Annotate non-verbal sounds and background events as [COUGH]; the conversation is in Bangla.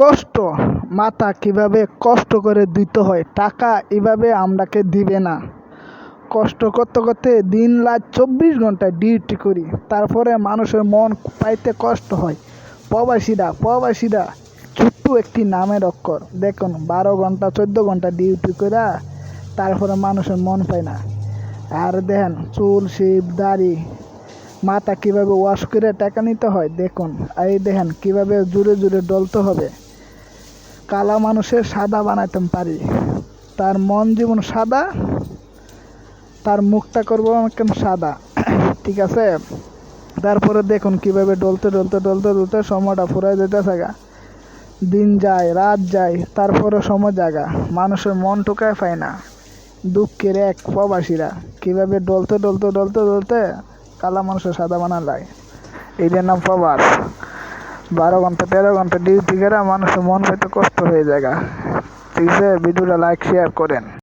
কষ্ট মাথা কীভাবে কষ্ট করে দিতে হয়, টাকা এভাবে আমরাকে দিবে না। কষ্ট করতে করতে দিন রাত চব্বিশ ঘণ্টা ডিউটি করি, তারপরে মানুষের মন পাইতে কষ্ট হয়। প্রবাসীরা প্রবাসীরা ছোট্ট একটি নামের অক্ষর, দেখুন, বারো ঘণ্টা, চোদ্দ ঘণ্টা ডিউটি করে তারপরে মানুষের মন পায় না। আর দেখেন, চুল, শিব, দাড়ি মাথা কীভাবে ওয়াশ করে টাকা নিতে হয়, দেখুন, এই দেখেন, কীভাবে জুড়ে জুড়ে ডলতে হবে। কালা মানুষের সাদা বানাইতে পারি। তার মন জীবন সাদা, তার মুখটা করব কেন সাদা। [COUGHS] ঠিক আছে? তারপরে দেখুন কীভাবে ডলতে ডলতে ডলতে ডলতে সময়টা ফুরাই যেতেছে গা। দিন যায়, রাত যায় তারপরে সময় জাগা। মানুষের মন টোকায় পায় না। দুঃখের এক প্রবাসীরা কীভাবে ডলতে ডলতে ডলতে ডলতে কালা মানুষের সাদা বানা লাগে এইটার নাম প্রবাস। বারো ঘণ্টা, তেরো ঘণ্টা ডিউটি করে মানুষের মন পেতে কষ্ট হয়ে যায়। ঠিক আছে ভিডিওটা লাইক শেয়ার করেন